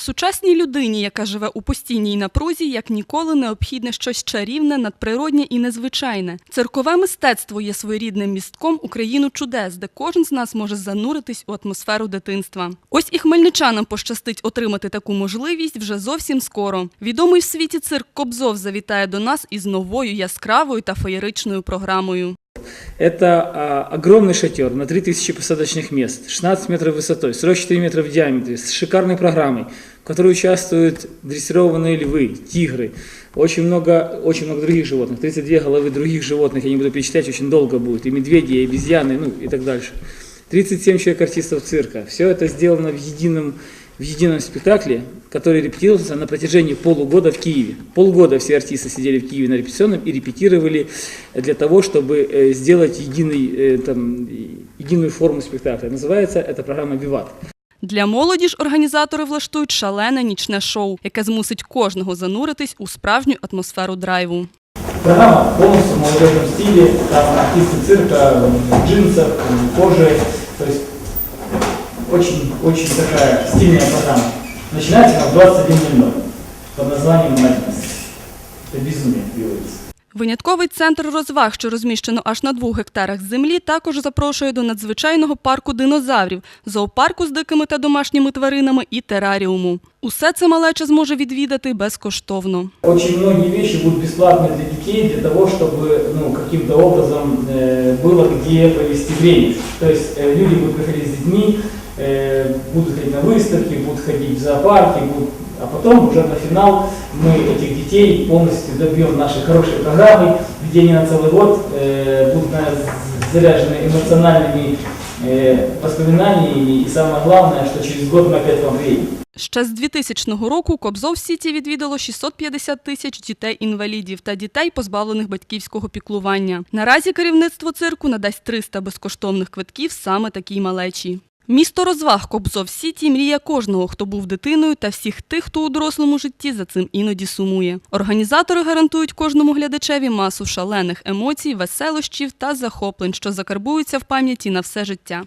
Сучасній людині, яка живе у постійній напрузі, як ніколи необхідне щось чарівне, надприроднє і незвичайне. Циркове мистецтво є своєрідним містком у країну чудес, де кожен з нас може зануритись у атмосферу дитинства. Ось і хмельничанам пощастить отримати таку можливість вже зовсім скоро. Відомий в світі цирк Кобзов завітає до нас із новою яскравою та феєричною програмою. Это а, огромный шатер на 3000 посадочных мест, 16 метров высотой, 44 метра в диаметре, с шикарной программой, в которой участвуют дрессированные львы, тигры, очень много, очень много других животных, 32 головы других животных, я не буду перечислять, очень долго будет, и медведи, и обезьяны, ну и так дальше. 37 человек артистов цирка. Все это сделано в едином, в едином спектакле, который репетировался на протяжении полугода в Киеве. Полгода все артисты сидели в Киеве на репетиционном и репетировали для того, чтобы э, сделать единый, э, там, и- единую форму спектакля. Называется эта программа «Виват». Для молоді ж організатори влаштують шалене нічне шоу, яке змусить кожного зануритись у справжню атмосферу драйву. Программа полностью в молодежном стиле, там артисты цирка в джинсах, в коже, то есть очень, очень такая стильная программа. Начинается она в 21.00 под названием «Madness». Это безумие переводится. Винятковий центр розваг, що розміщено аж на двох гектарах землі, також запрошує до надзвичайного парку динозаврів, зоопарку з дикими та домашніми тваринами і тераріуму. Усе це малеча зможе відвідати безкоштовно. Очень многие вещи будут бесплатны для детей, для того, чтобы ну, каким-то образом э, было где провести время. То есть э, люди будут приходить с детьми, э, будут ходить на выставки, будут ходить в зоопарки, будут- а потом уже на финал мы этих детей полностью добьем нашей хорошей программой, где они на целый год э, будут наверное, заряжены эмоциональными э, воспоминаниями. И самое главное, что через год мы опять вам приедем. Ще з 2000 року Кобзов Сіті відвідало 650 тисяч дітей-інвалідів та дітей, позбавлених батьківського піклування. Наразі керівництво цирку надасть 300 безкоштовних квитків саме такій малечі. Місто розваг Кобзов Сіті мрія кожного, хто був дитиною, та всіх тих, хто у дорослому житті за цим іноді сумує. Організатори гарантують кожному глядачеві масу шалених емоцій, веселощів та захоплень, що закарбуються в пам'яті на все життя.